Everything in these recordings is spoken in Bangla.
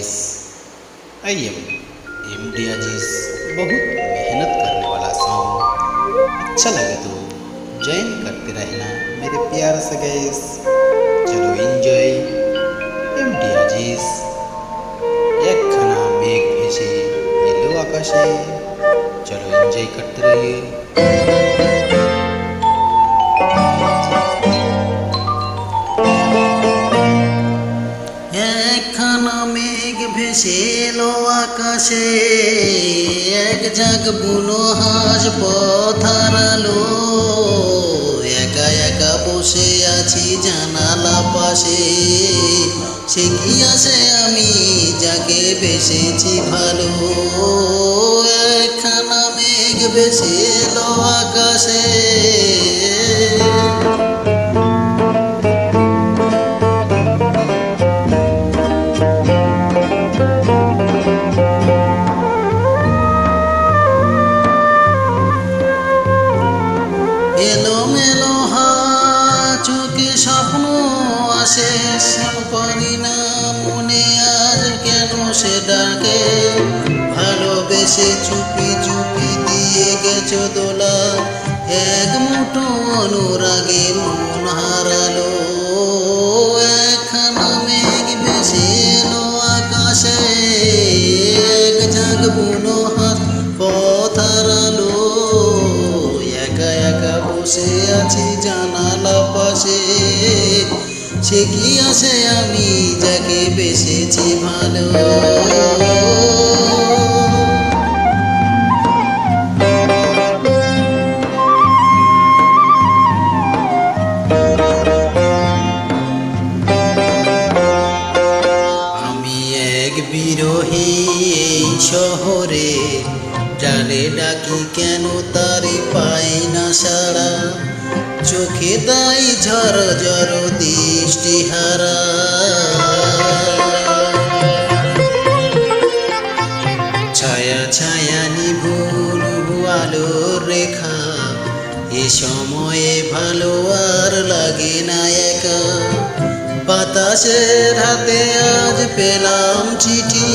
S I M M D Aziz बहुत मेहनत करने वाला सॉन्ग अच्छा लगे तो ज्वाइन करते रहना मेरे प्यार से गैस चलो एंजॉय एम डी अज़ीज़ एक खाना मेघ भेजे, ये लो आकाशे। चलो एंजॉय करते रहिए। ভেসে এলো আকাশে, এক ঝাঁক বুনো হাঁস পথারালো একা একা বসে আছি জানালা পাশে, সে কি আছে আমি যাকে বেসেছি ভালো? আসে সব পারি না মনে আজ কেন সে ডাকে? ভালোবেসে চুপি চুপি দিয়ে গেছো দোলা। এক মুঠো অনুরাগে মন হারালো। একখানা মেঘ ভেসে এলো আকাশে। এক ঝাঁক বুনো হাত পথ হারালো। একা একা বসে আছি জানালা পাশে। সে কি আসে আমি যাকে বেসেছি ভালো? আমি এক বিরোহী এই শহরে জানে ডাকি কেন তারে পাই না সারা চোখে তাই ঝর ঝর দৃষ্টি হারা। ছায়া ছায়া নিভুল আলোর রেখা, এ সময়ে ভালো আর লাগে না একা। বাতাসের হাতে আজ পেলাম চিঠি,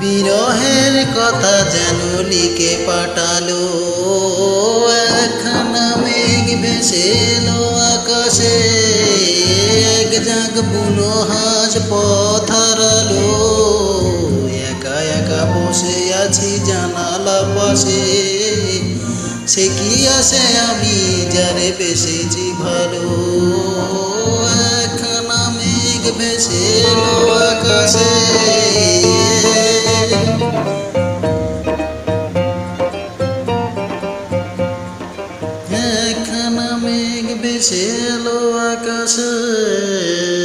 বিরহের কথা যেন লিখে পাঠালো। একখানা মেঘ ভেসে এলো আকাশে এক ঝাঁক বুনো হাঁস পথ হারালো একা একা বসে আছি জানালা পাশে সে কি আসে আমি যারে বেসেছি ভালো একখানা মেঘ ভেসে এলো আকাশে একখানা মেঘ ভেসে এলো আকাশে।